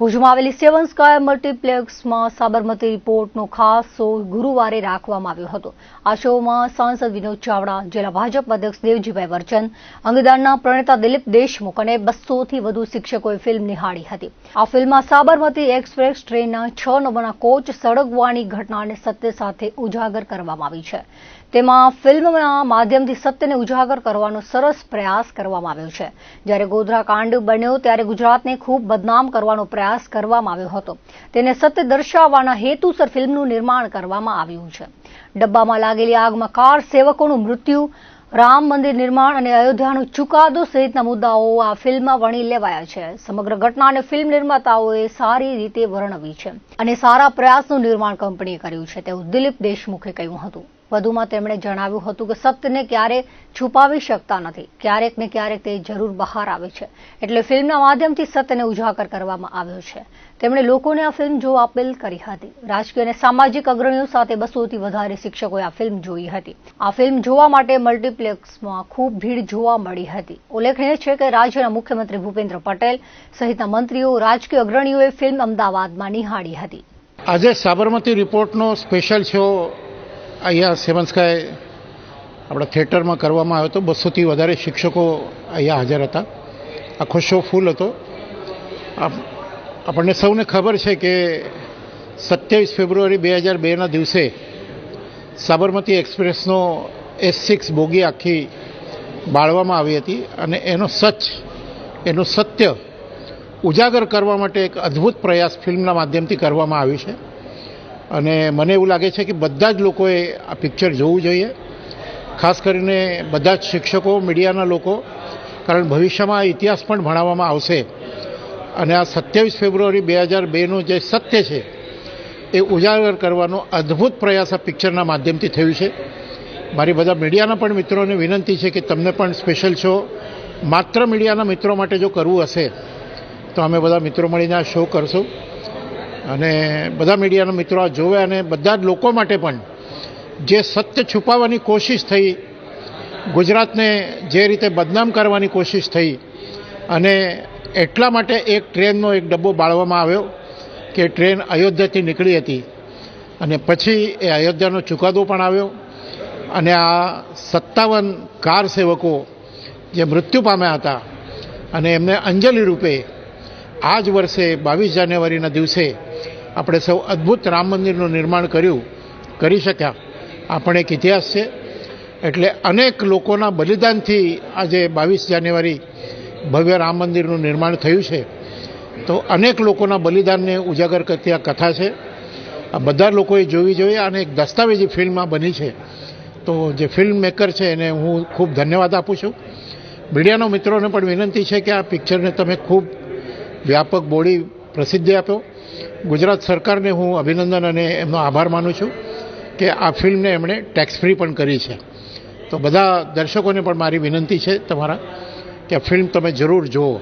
ભુજમાં આવેલી સેવન સ્કાય મલ્ટીપ્લેક્સમાં સાબરમતી રિપોર્ટનો ખાસ શો ગુરુવારે રાખવામાં આવ્યો હતો. આ શોમાં સાંસદ વિનોદ ચાવડા, જિલ્લા ભાજપ અધ્યક્ષ દેવજીભાઈ વર્ચન, અંગદાનના પ્રણેતા દિલીપ દેશમુખ અને બસોથી વધુ શિક્ષકોએ ફિલ્મ નિહાળી હતી. આ ફિલ્મમાં સાબરમતી એક્સપ્રેસ ટ્રેનના છ નંબરના કોચ સળગવાની ઘટનાને સત્ય સાથે ઉજાગર કરવામાં આવી છે. તેમાં ફિલ્મના માધ્યમથી સત્યને ઉજાગર કરવાનો સરસ પ્રયાસ કરવામાં આવ્યો છે. જ્યારે ગોધરા કાંડ બન્યો ત્યારે ગુજરાતને ખૂબ બદનામ કરવાનો પ્રયાસ કરવામાં આવ્યો હતો. તેને સત્ય દર્શાવવાના હેતુસર ફિલ્મનું નિર્માણ કરવામાં આવ્યું છે. ડબ્બામાં લાગેલી આગમાં કાર સેવકોનું મૃત્યુ, રામ મંદિર નિર્માણ અને અયોધ્યાનો ચુકાદો સહિતના મુદ્દાઓ આ ફિલ્મમાં વણી લેવાયા છે. સમગ્ર ઘટનાને ફિલ્મ નિર્માતાઓએ સારી રીતે વર્ણવી છે અને સારા પ્રયાસનું નિર્માણ કંપનીએ કર્યું છે, તેવું દિલીપ દેશમુખે કહ્યું હતું. વધુમાં તેમણે જણાવ્યું હતું કે સત્યને ક્યારે છુપાવી શકતા નથી. ક્યારેક ને ક્યારેક તે જરૂર બહાર આવે છે. એટલે ફિલ્મના માધ્યમથી સત્યને ઉજાગર કરવામાં આવ્યો છે. તેમણે લોકોને આ ફિલ્મ જોવા અપીલ કરી હતી. રાજકીય અને સામાજિક અગ્રણીઓ સાથે બસોથી વધારે શિક્ષકોએ આ ફિલ્મ જોઈ હતી. આ ફિલ્મ જોવા માટે મલ્ટીપ્લેક્સમાં ખૂબ ભીડ જોવા મળી હતી. ઉલ્લેખનીય છે કે રાજ્યના મુખ્યમંત્રી ભૂપેન્દ્ર પટેલ સહિતના મંત્રીઓ, રાજકીય અગ્રણીઓએ ફિલ્મ અમદાવાદમાં નિહાળી હતી. આજે સાબરમતી રિપોર્ટનો સ્પેશિયલ શો અહીંયા સેવન સ્કાય આપણા થિયેટરમાં કરવામાં આવ્યો હતો. બસોથી વધારે શિક્ષકો અહીંયા હાજર હતા. આખો શો ફૂલ હતો. આપણને સૌને ખબર છે કે સત્યાવીસ ફેબ્રુઆરી બે હજાર બેના દિવસે સાબરમતી એક્સપ્રેસનો એસ સિક્સ બોગી આખી બાળવામાં આવી હતી અને એનો સચ, એનું સત્ય ઉજાગર કરવા માટે એક અદ્ભુત પ્રયાસ ફિલ્મના માધ્યમથી કરવામાં આવ્યું છે. અને મને એવું લાગે છે કે બધા જ લોકોએ આ પિક્ચર જોવું જોઈએ. ખાસ કરીને બધા જ શિક્ષકો, મીડિયાના લોકો. કારણ ભવિષ્યમાં ઇતિહાસ પણ ભણાવવામાં આવશે. અને આ સત્યાવીસ ફેબ્રુઆરી બે હજાર બેનું જે સત્ય છે, એ ઉજાગર કરવાનો અદ્ભુત પ્રયાસ આ પિક્ચરના માધ્યમથી થયું છે. મારી બધા મીડિયાના પણ મિત્રોને વિનંતી છે કે તમને પણ સ્પેશિયલ શો માત્ર મીડિયાના મિત્રો માટે જો કરવું હશે, તો અમે બધા મિત્રો મળીને આ શો કરશું. અને બધા મીડિયાના મિત્રો આ જોવે અને બધા જ લોકો માટે પણ જે સત્ય છુપાવવાની કોશિશ થઈ, ગુજરાતને જે રીતે બદનામ કરવાની કોશિશ થઈ અને એટલા માટે એક ટ્રેનનો એક ડબ્બો બાળવામાં આવ્યો કે ટ્રેન અયોધ્યાથી નીકળી હતી અને પછી એ અયોધ્યાનો ચુકાદો પણ આવ્યો અને આ સત્તાવન કાર સેવકો જે મૃત્યુ પામ્યા હતા અને એમને અંજલિ રૂપે આ જ વર્ષે બાવીસ જાન્યુઆરીના દિવસે આપણે સૌ અદ્ભુત રામ મંદિરનું નિર્માણ કર્યું, કરી શક્યા. આપણે એક ઇતિહાસ છે. એટલે અનેક લોકોના બલિદાનથી આજે બાવીસ જાન્યુઆરી ભવ્ય રામ મંદિરનું નિર્માણ થયું છે. તો અનેક લોકોના બલિદાનને ઉજાગર કરતી આ કથા છે. આ બધા લોકોએ જોવી જોઈએ અને એક દસ્તાવેજી ફિલ્મમાં બની છે. તો જે ફિલ્મ મેકર છે એને હું ખૂબ ધન્યવાદ આપું છું. મીડિયાના મિત્રોને પણ વિનંતી છે કે આ પિક્ચરને તમે ખૂબ વ્યાપક બોડી પ્રસિદ્ધિ આપ્યો. ગુજરાત સરકારને હું અભિનંદન અને એમનો આભાર માનું છું કે આ ફિલ્મને એમણે ટેક્સ ફ્રી પણ કરી છે. તો બધા દર્શકોને પણ મારી વિનંતી છે તમારા કે ફિલ્મ તમે જરૂર જુઓ.